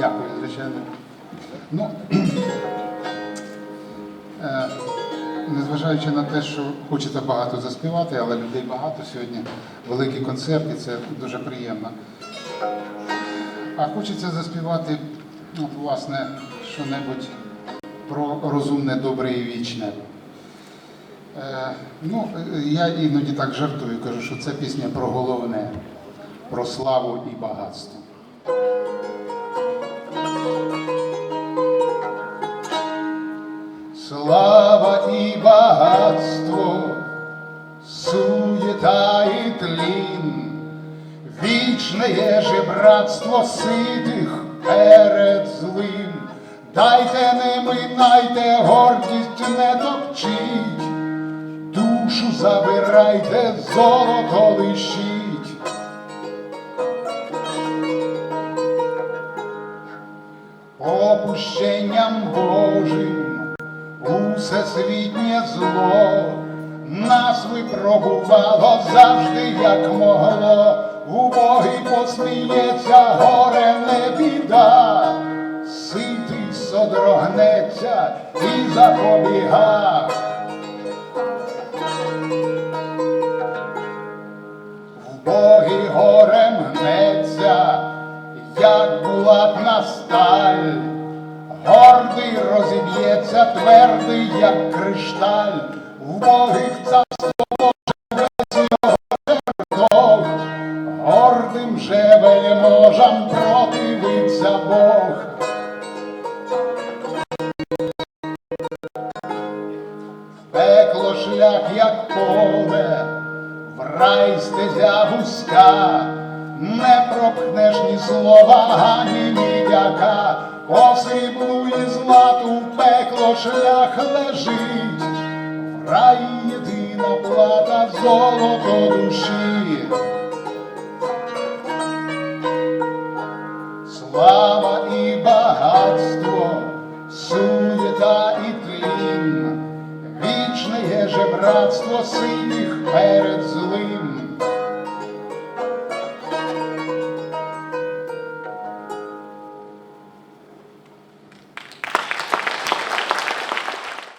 Дякую, звичайно. Ну, е, незважаючи на те, що хочеться багато заспівати, але людей багато сьогодні, великий концерт, і це дуже приємно. А хочеться заспівати, от, власне, що-небудь про розумне, добре і вічне. Е, ну, я іноді так жартую, кажу, що це пісня про головне, про славу і багатство. Слава і багатство, суєта і тлін, вічне є же братство ситих перед злим. Дайте не минайте, гордість не топчіть, душу забирайте, золото лишіть. Попущенням Божим усесвітнє зло нас випробувало завжди, як могло. Убогий посміється, горе не біда, ситий содрогнеться і запобіга. Боги горем гнеться, як булатна сталь, розіб'ється, твердий, як кришталь, в богих царство Боже весь його сердох, гордим же вельможам противиться Бог. Пекло шлях, як поле, в рай стезя вузька, не пропхнеш ні слова, ані мідяка, по сріблу і злату в пекло шлях лежить, рай єдина плата золото душі. Слава і багатство, суєта і тлін, вічне є же братство синіх перед злим.